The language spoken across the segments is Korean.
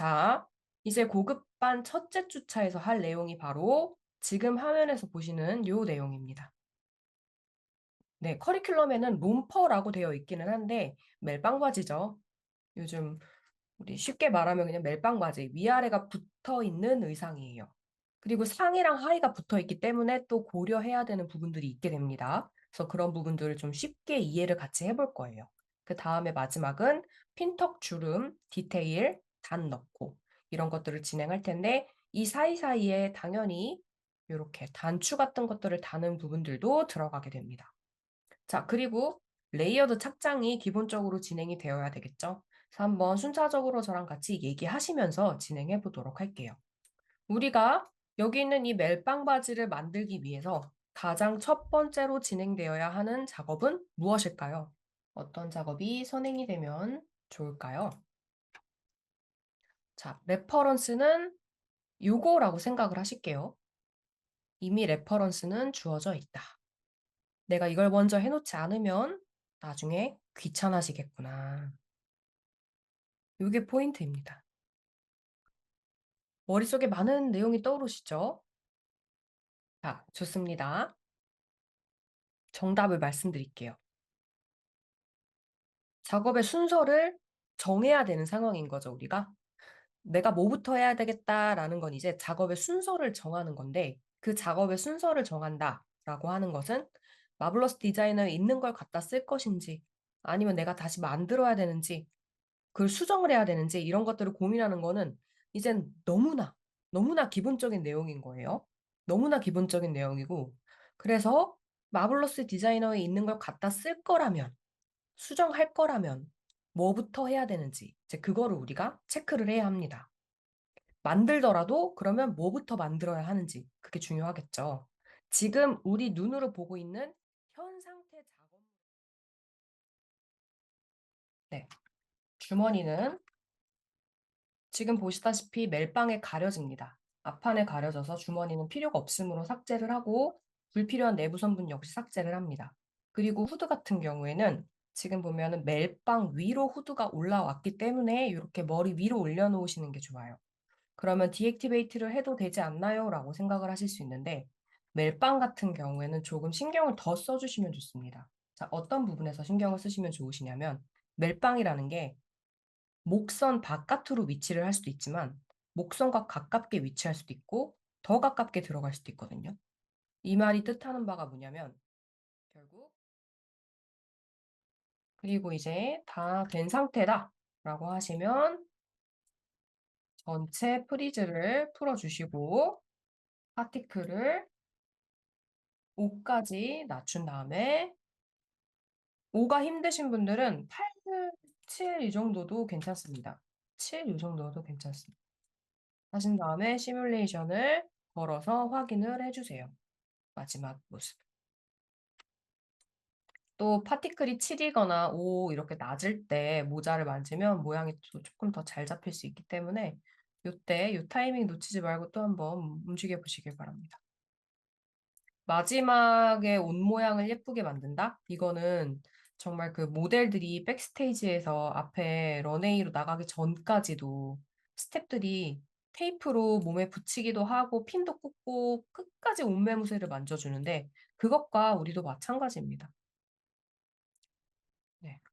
자, 이제 고급반 첫째 주차에서 할 내용이 바로 지금 화면에서 보시는 요 내용입니다. 네, 커리큘럼에는 롬퍼라고 되어 있기는 한데 멜빵 바지죠. 요즘 우리 쉽게 말하면 그냥 멜빵 바지, 위아래가 붙어 있는 의상이에요. 그리고 상의랑 하의가 붙어 있기 때문에 또 고려해야 되는 부분들이 있게 됩니다. 그래서 그런 부분들을 좀 쉽게 이해를 같이 해볼 거예요. 그 다음에 마지막은 핀턱 주름, 디테일, 단 넣고 이런 것들을 진행할 텐데 이 사이사이에 당연히 이렇게 단추 같은 것들을 다는 부분들도 들어가게 됩니다. 자, 그리고 레이어드 착장이 기본적으로 진행이 되어야 되겠죠. 그래서 한번 순차적으로 저랑 같이 얘기하시면서 진행해 보도록 할게요. 우리가 여기 있는 이 멜빵 바지를 만들기 위해서 가장 첫 번째로 진행되어야 하는 작업은 무엇일까요? 어떤 작업이 선행이 되면 좋을까요? 자, 레퍼런스는 요거라고 생각을 하실게요. 이미 레퍼런스는 주어져 있다. 내가 이걸 먼저 해놓지 않으면 나중에 귀찮아지겠구나. 이게 포인트입니다. 머릿속에 많은 내용이 떠오르시죠? 자, 좋습니다. 정답을 말씀드릴게요. 작업의 순서를 정해야 되는 상황인 거죠, 우리가. 내가 뭐부터 해야 되겠다라는 건 이제 작업의 순서를 정하는 건데 그 작업의 순서를 정한다라고 하는 것은 마블러스 디자이너에 있는 걸 갖다 쓸 것인지 아니면 내가 다시 만들어야 되는지 그걸 수정을 해야 되는지 이런 것들을 고민하는 거는 이젠 너무나 너무나 기본적인 내용인 거예요. 너무나 기본적인 내용이고 그래서 마블러스 디자이너에 있는 걸 갖다 쓸 거라면 수정할 거라면 뭐부터 해야 되는지 이제 그거를 우리가 체크를 해야 합니다. 만들더라도 그러면 뭐부터 만들어야 하는지 그게 중요하겠죠. 지금 우리 눈으로 보고 있는 현 상태 작업 네. 주머니는 지금 보시다시피 멜빵에 가려집니다. 앞판에 가려져서 주머니는 필요가 없으므로 삭제를 하고 불필요한 내부 성분 역시 삭제를 합니다. 그리고 후드 같은 경우에는 지금 보면은 멜빵 위로 후드가 올라왔기 때문에 이렇게 머리 위로 올려놓으시는 게 좋아요. 그러면 디액티베이트를 해도 되지 않나요? 라고 생각을 하실 수 있는데 멜빵 같은 경우에는 조금 신경을 더 써주시면 좋습니다. 자, 어떤 부분에서 신경을 쓰시면 좋으시냐면 멜빵이라는 게 목선 바깥으로 위치를 할 수도 있지만 목선과 가깝게 위치할 수도 있고 더 가깝게 들어갈 수도 있거든요. 이 말이 뜻하는 바가 뭐냐면 그리고 이제 다 된 상태다 라고 하시면 전체 프리즈를 풀어주시고 파티클을 5까지 낮춘 다음에 5가 힘드신 분들은 8, 7 이 정도도 괜찮습니다. 7 이 정도도 괜찮습니다. 하신 다음에 시뮬레이션을 걸어서 확인을 해주세요. 마지막 모습. 또 파티클이 7이거나 5 이렇게 낮을 때 모자를 만지면 모양이 조금 더 잘 잡힐 수 있기 때문에 이때 이 타이밍 놓치지 말고 또 한번 움직여 보시길 바랍니다. 마지막에 옷 모양을 예쁘게 만든다? 이거는 정말 그 모델들이 백스테이지에서 앞에 런웨이로 나가기 전까지도 스탭들이 테이프로 몸에 붙이기도 하고 핀도 꽂고 끝까지 옷매무새를 만져주는데 그것과 우리도 마찬가지입니다.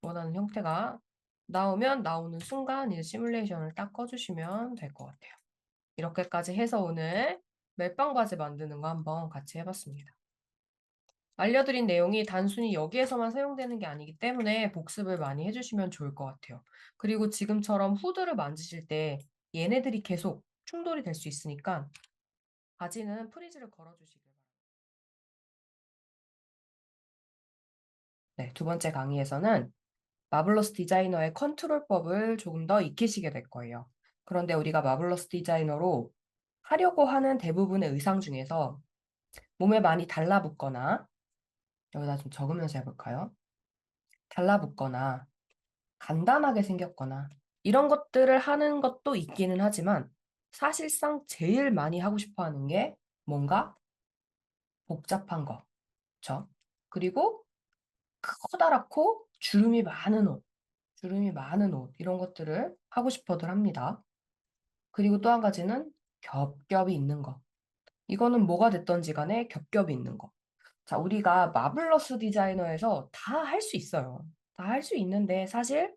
네, 원하는 형태가 나오면 나오는 순간 이제 시뮬레이션을 딱 꺼주시면 될 것 같아요. 이렇게까지 해서 오늘 멜빵 바지 만드는 거 한번 같이 해봤습니다. 알려드린 내용이 단순히 여기에서만 사용되는 게 아니기 때문에 복습을 많이 해주시면 좋을 것 같아요. 그리고 지금처럼 후드를 만지실 때 얘네들이 계속 충돌이 될 수 있으니까 바지는 프리즈를 걸어주시길 바랍니다. 네, 두 번째 강의에서는 마블러스 디자이너의 컨트롤법을 조금 더 익히시게 될 거예요. 그런데 우리가 마블러스 디자이너로 하려고 하는 대부분의 의상 중에서 몸에 많이 달라붙거나 여기다 좀 적으면서 해볼까요? 달라붙거나 간단하게 생겼거나 이런 것들을 하는 것도 있기는 하지만 사실상 제일 많이 하고 싶어 하는 게 뭔가 복잡한 거. 그쵸? 그리고 커다랗고 주름이 많은 옷, 주름이 많은 옷, 이런 것들을 하고 싶어들 합니다. 그리고 또 한 가지는 겹겹이 있는 거. 이거는 뭐가 됐든지 간에 겹겹이 있는 거. 자, 우리가 마블러스 디자이너에서 다 할 수 있어요. 다 할 수 있는데 사실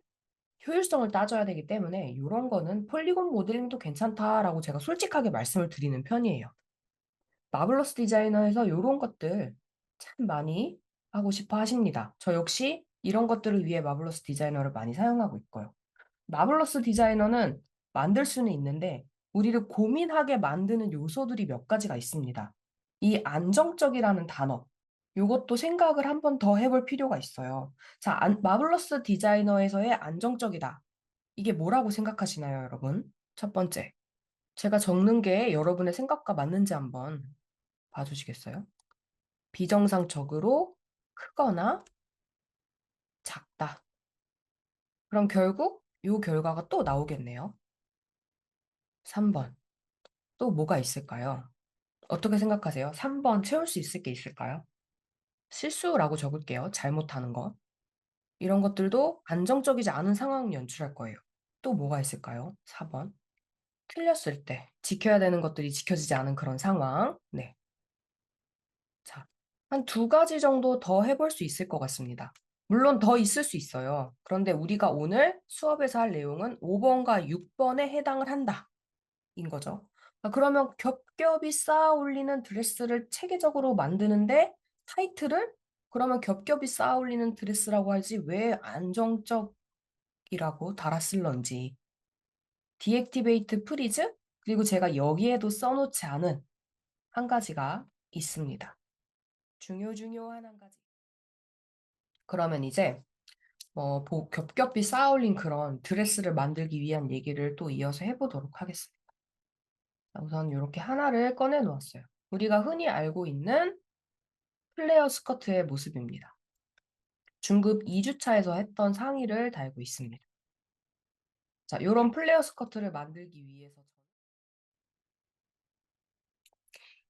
효율성을 따져야 되기 때문에 이런 거는 폴리곤 모델링도 괜찮다라고 제가 솔직하게 말씀을 드리는 편이에요. 마블러스 디자이너에서 이런 것들 참 많이 하고 싶어 하십니다. 저 역시 이런 것들을 위해 마블러스 디자이너를 많이 사용하고 있고요. 마블러스 디자이너는 만들 수는 있는데 우리를 고민하게 만드는 요소들이 몇 가지가 있습니다. 이 안정적이라는 단어, 요것도 생각을 한 번 더 해볼 필요가 있어요. 자, 안- 마블러스 디자이너에서의 안정적이다. 이게 뭐라고 생각하시나요, 여러분? 첫 번째. 제가 적는 게 여러분의 생각과 맞는지 한번 봐주시겠어요? 비정상적으로 크거나 작다. 그럼 결국 요 결과가 또 나오겠네요. 3번. 또 뭐가 있을까요? 어떻게 생각하세요? 3번 채울 수 있을 게 있을까요? 실수라고 적을게요. 잘못하는 거. 이런 것들도 안정적이지 않은 상황을 연출할 거예요. 또 뭐가 있을까요? 4번. 틀렸을 때 지켜야 되는 것들이 지켜지지 않은 그런 상황. 네. 자, 한두 가지 정도 더 해볼 수 있을 것 같습니다. 물론 더 있을 수 있어요. 그런데 우리가 오늘 수업에서 할 내용은 5번과 6번에 해당을 한다. 인 거죠. 아, 그러면 겹겹이 쌓아 올리는 드레스를 체계적으로 만드는데 타이틀을 그러면 겹겹이 쌓아 올리는 드레스라고 하지 왜 안정적이라고 달았을런지. 디액티베이트 프리즈 그리고 제가 여기에도 써놓지 않은 한 가지가 있습니다. 중요 중요한 한 가지. 그러면 이제 어, 보- 겹겹이 쌓아 올린 그런 드레스를 만들기 위한 얘기를 또 이어서 해보도록 하겠습니다. 우선 이렇게 하나를 꺼내 놓았어요. 우리가 흔히 알고 있는 플레어 스커트의 모습입니다. 중급 2주차에서 했던 상의를 달고 있습니다. 자, 이런 플레어 스커트를 만들기 위해서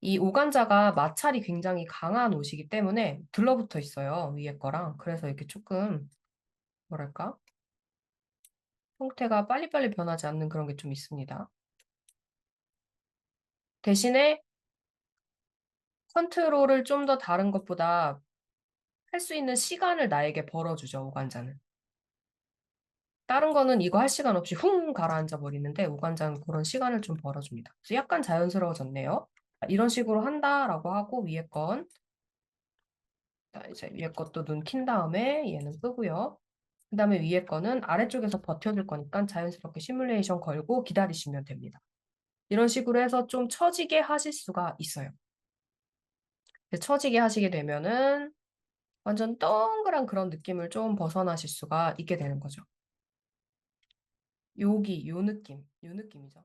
이 오간자가 마찰이 굉장히 강한 옷이기 때문에 들러붙어 있어요. 위에 거랑. 그래서 이렇게 조금 뭐랄까? 형태가 빨리빨리 변하지 않는 그런 게 좀 있습니다. 대신에 컨트롤을 좀 더 다른 것보다 할 수 있는 시간을 나에게 벌어주죠, 오간자는. 다른 거는 이거 할 시간 없이 훅 가라앉아 버리는데 오간자는 그런 시간을 좀 벌어줍니다. 그래서 약간 자연스러워졌네요. 이런 식으로 한다라고 하고 위에 건 자, 이제 위에 것도 눈 킨 다음에 얘는 끄고요. 그 다음에 위에 거는 아래쪽에서 버텨줄 거니까 자연스럽게 시뮬레이션 걸고 기다리시면 됩니다. 이런 식으로 해서 좀 처지게 하실 수가 있어요. 처지게 하시게 되면은 완전 동그란 그런 느낌을 좀 벗어나실 수가 있게 되는 거죠. 여기 요 느낌, 요 느낌이죠.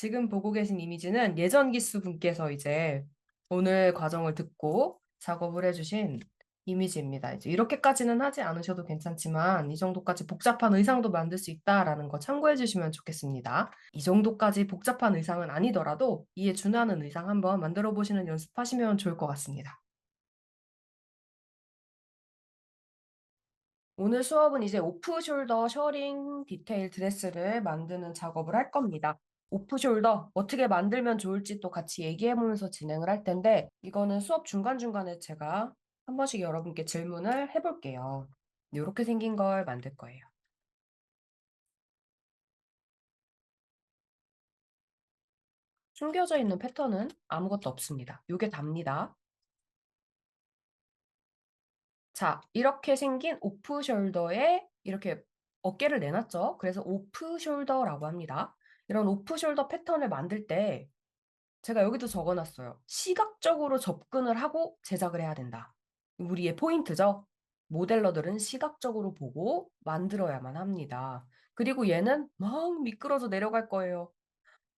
지금 보고 계신 이미지는 예전 기수 분께서 이제 오늘 과정을 듣고 작업을 해주신 이미지입니다. 이제 이렇게까지는 하지 않으셔도 괜찮지만 이 정도까지 복잡한 의상도 만들 수 있다라는 거 참고해 주시면 좋겠습니다. 이 정도까지 복잡한 의상은 아니더라도 이에 준하는 의상 한번 만들어 보시는 연습하시면 좋을 것 같습니다. 오늘 수업은 이제 오프숄더 셔링 디테일 드레스를 만드는 작업을 할 겁니다. 오프숄더 어떻게 만들면 좋을지 또 같이 얘기해보면서 진행을 할 텐데 이거는 수업 중간중간에 제가 한 번씩 여러분께 질문을 해볼게요. 이렇게 생긴 걸 만들 거예요. 숨겨져 있는 패턴은 아무것도 없습니다. 이게 답니다. 자, 이렇게 생긴 오프 숄더에 이렇게 어깨를 내놨죠. 그래서 오프 숄더라고 합니다. 이런 오프 숄더 패턴을 만들 때 제가 여기도 적어놨어요. 시각적으로 접근을 하고 제작을 해야 된다. 우리의 포인트죠. 모델러들은 시각적으로 보고 만들어야만 합니다. 그리고 얘는 막 미끄러져 내려갈 거예요.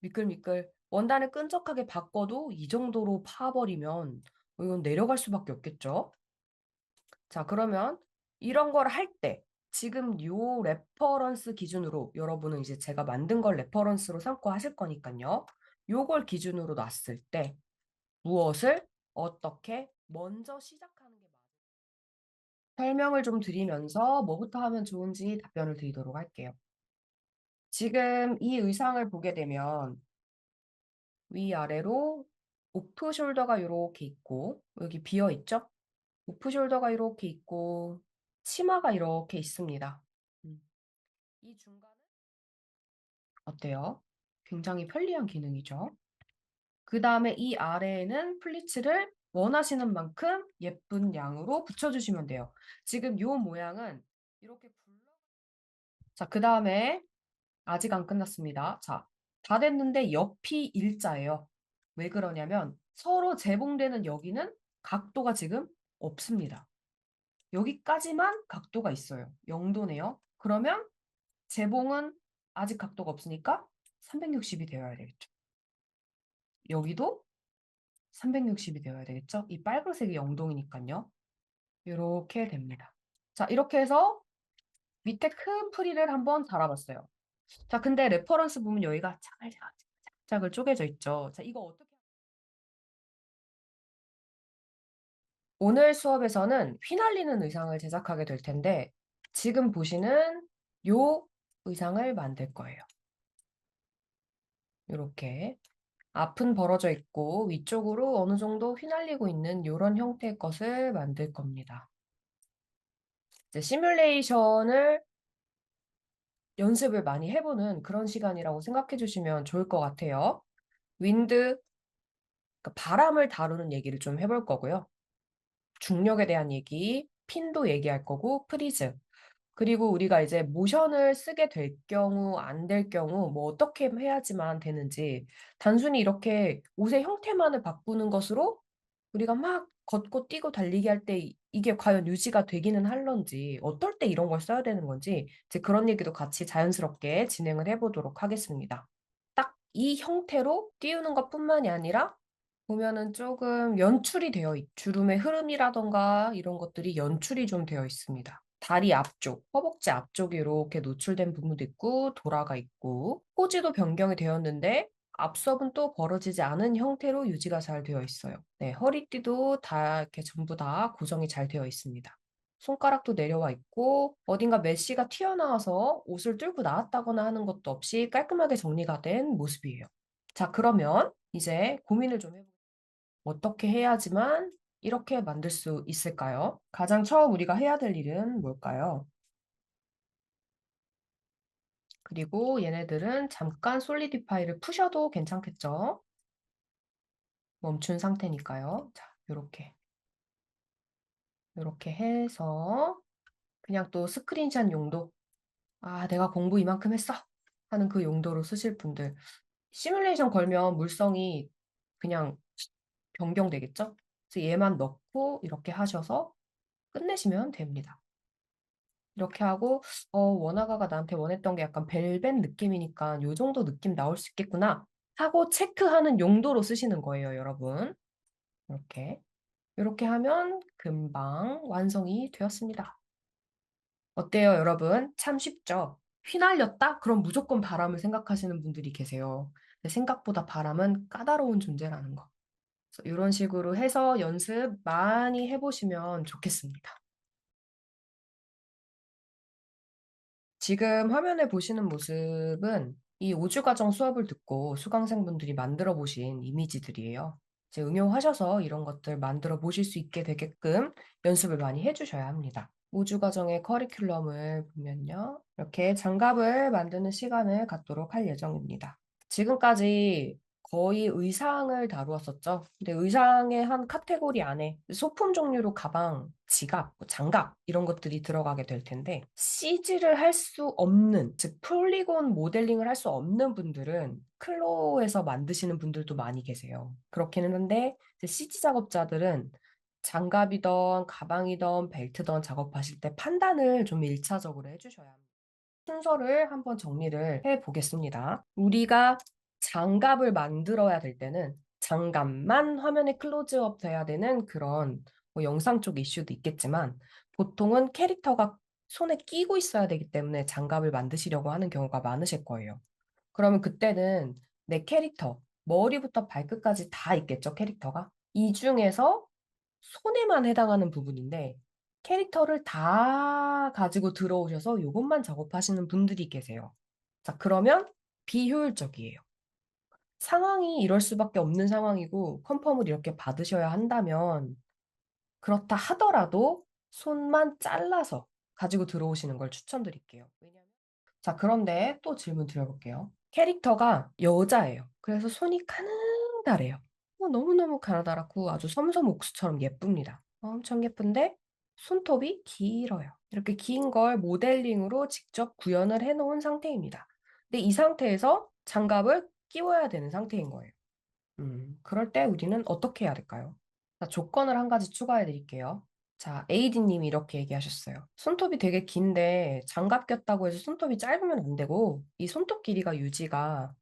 미끌미끌. 원단을 끈적하게 바꿔도 이 정도로 파버리면 이건 내려갈 수밖에 없겠죠. 자, 그러면 이런 걸 할 때 지금 요 레퍼런스 기준으로 여러분은 이제 제가 만든 걸 레퍼런스로 삼고 하실 거니까요. 요걸 기준으로 놨을 때 무엇을 어떻게 먼저 시작하는 게 맞아요. 설명을 좀 드리면서 뭐부터 하면 좋은지 답변을 드리도록 할게요. 지금 이 의상을 보게 되면 위아래로 오프 숄더가 이렇게 있고 여기 비어 있죠? 오프 숄더가 이렇게 있고 치마가 이렇게 있습니다. 음. 이 중간은 어때요? 굉장히 편리한 기능이죠. 그 다음에 이 아래에는 플리츠를 원하시는 만큼 예쁜 양으로 붙여주시면 돼요. 지금 요 모양은 이렇게 굴러 자, 그 다음에 아직 안 끝났습니다. 자, 다 됐는데 옆이 일자예요. 왜 그러냐면 서로 재봉되는 여기는 각도가 지금 없습니다. 여기까지만 각도가 있어요. 0도네요. 그러면 재봉은 아직 각도가 없으니까 360이 되어야 되겠죠. 여기도 360이 되어야 되겠죠? 이 빨간색이 0동이니까요. 이렇게 됩니다. 자, 이렇게 해서 밑에 큰 프리를 한번 달아봤어요. 자, 근데 레퍼런스 보면 여기가 차글차글 쪼개져 있죠. 자, 이거 어떻게 오늘 수업에서는 휘날리는 의상을 제작하게 될 텐데 지금 보시는 요 의상을 만들 거예요. 이렇게 앞은 벌어져 있고 위쪽으로 어느 정도 휘날리고 있는 이런 형태의 것을 만들 겁니다. 이제 시뮬레이션을 연습을 많이 해보는 그런 시간이라고 생각해 주시면 좋을 것 같아요. 윈드, 그러니까 바람을 다루는 얘기를 좀 해볼 거고요. 중력에 대한 얘기, 핀도 얘기할 거고, 프리즈. 그리고 우리가 이제 모션을 쓰게 될 경우, 안 될 경우, 뭐 어떻게 해야지만 되는지, 단순히 이렇게 옷의 형태만을 바꾸는 것으로 우리가 막 걷고 뛰고 달리기 할 때 이게 과연 유지가 되기는 할런지, 어떨 때 이런 걸 써야 되는 건지, 이제 그런 얘기도 같이 자연스럽게 진행을 해보도록 하겠습니다. 딱 이 형태로 띄우는 것 뿐만이 아니라 보면은 조금 연출이 되어 있, 주름의 흐름이라던가 이런 것들이 연출이 좀 되어 있습니다. 다리 앞쪽, 허벅지 앞쪽이 이렇게 노출된 부분도 있고 돌아가 있고 포즈도 변경이 되었는데 앞섭은 또 벌어지지 않은 형태로 유지가 잘 되어 있어요. 네, 허리띠도 다 이렇게 전부 다 고정이 잘 되어 있습니다. 손가락도 내려와 있고 어딘가 메쉬가 튀어나와서 옷을 뚫고 나왔다거나 하는 것도 없이 깔끔하게 정리가 된 모습이에요. 자, 그러면 이제 고민을 좀 해볼게요. 어떻게 해야지만 이렇게 만들 수 있을까요? 가장 처음 우리가 해야 될 일은 뭘까요? 그리고 얘네들은 잠깐 솔리디파이를 푸셔도 괜찮겠죠? 멈춘 상태니까요. 자, 요렇게. 요렇게 해서 그냥 또 스크린샷 용도 아, 내가 공부 이만큼 했어 하는 그 용도로 쓰실 분들 시뮬레이션 걸면 물성이 그냥 변경되겠죠? 그래서 얘만 넣고 이렇게 하셔서 끝내시면 됩니다. 이렇게 하고 어, 원화가가 나한테 원했던 게 약간 벨벳 느낌이니까 요 정도 느낌 나올 수 있겠구나 하고 체크하는 용도로 쓰시는 거예요, 여러분. 이렇게. 이렇게 하면 금방 완성이 되었습니다. 어때요, 여러분? 참 쉽죠? 휘날렸다? 그럼 무조건 바람을 생각하시는 분들이 계세요. 생각보다 바람은 까다로운 존재라는 거. 이런 식으로 해서 연습 많이 해보시면 좋겠습니다. 지금 화면에 보시는 모습은 이 5주 과정 수업을 듣고 수강생분들이 만들어 보신 이미지들이에요. 이제 응용하셔서 이런 것들 만들어 보실 수 있게 되게끔 연습을 많이 해주셔야 합니다. 5주 과정의 커리큘럼을 보면요. 이렇게 장갑을 만드는 시간을 갖도록 할 예정입니다. 지금까지 거의 의상을 다루었었죠. 근데 의상의 한 카테고리 안에 소품 종류로 가방, 지갑, 뭐 장갑 이런 것들이 들어가게 될 텐데 CG를 할 수 없는, 즉 폴리곤 모델링을 할 수 없는 분들은 클로에서 만드시는 분들도 많이 계세요. 그렇기는 한데 CG 작업자들은 장갑이던 가방이던 벨트던 작업하실 때 판단을 좀 일차적으로 해주셔야 합니다. 순서를 한번 정리를 해 보겠습니다. 우리가 장갑을 만들어야 될 때는 장갑만 화면에 클로즈업 돼야 되는 그런 뭐 영상 쪽 이슈도 있겠지만 보통은 캐릭터가 손에 끼고 있어야 되기 때문에 장갑을 만드시려고 하는 경우가 많으실 거예요. 그러면 그때는 내 캐릭터, 머리부터 발끝까지 다 있겠죠, 캐릭터가. 이 중에서 손에만 해당하는 부분인데 캐릭터를 다 가지고 들어오셔서 이것만 작업하시는 분들이 계세요. 자, 그러면 비효율적이에요. 상황이 이럴 수밖에 없는 상황이고 컨펌을 이렇게 받으셔야 한다면 그렇다 하더라도 손만 잘라서 가지고 들어오시는 걸 추천드릴게요. 왜냐면 자, 그런데 또 질문 드려볼게요. 캐릭터가 여자예요. 그래서 손이 가느다래요. 어, 너무너무 가느다랗고 아주 섬섬 옥수처럼 예쁩니다. 엄청 예쁜데 손톱이 길어요. 이렇게 긴 걸 모델링으로 직접 구현을 해놓은 상태입니다. 근데 이 상태에서 장갑을 끼워야 되는 상태인 거예요. 음, 그럴 때 우리는 어떻게 해야 될까요? 자, 조건을 한 가지 추가해 드릴게요. 자, 에이디님이 이렇게 얘기하셨어요. 손톱이 되게 긴데 장갑 꼈다고 해서 손톱이 짧으면 안 되고 이 손톱 길이가 유지가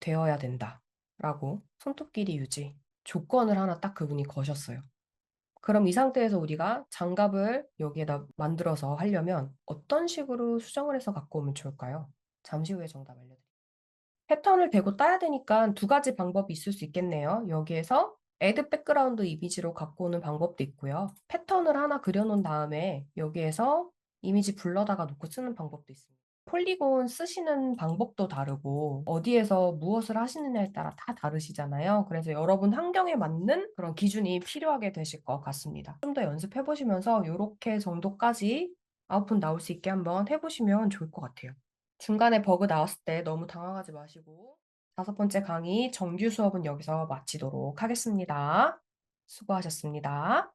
되어야 된다. 라고 손톱 길이 유지 조건을 하나 딱 그분이 거셨어요. 그럼 이 상태에서 우리가 장갑을 여기에다 만들어서 하려면 어떤 식으로 수정을 해서 갖고 오면 좋을까요? 잠시 후에 정답 알려드릴게요. 패턴을 대고 따야 되니까 두 가지 방법이 있을 수 있겠네요. 여기에서 애드 백그라운드 이미지로 갖고 오는 방법도 있고요. 패턴을 하나 그려놓은 다음에 여기에서 이미지 불러다가 놓고 쓰는 방법도 있습니다. 폴리곤 쓰시는 방법도 다르고 어디에서 무엇을 하시느냐에 따라 다 다르시잖아요. 그래서 여러분 환경에 맞는 그런 기준이 필요하게 되실 것 같습니다. 좀 더 연습해 보시면서 이렇게 정도까지 아웃풋 나올 수 있게 한번 해보시면 좋을 것 같아요. 중간에 버그 나왔을 때 너무 당황하지 마시고 다섯 번째 강의 정규 수업은 여기서 마치도록 하겠습니다. 수고하셨습니다.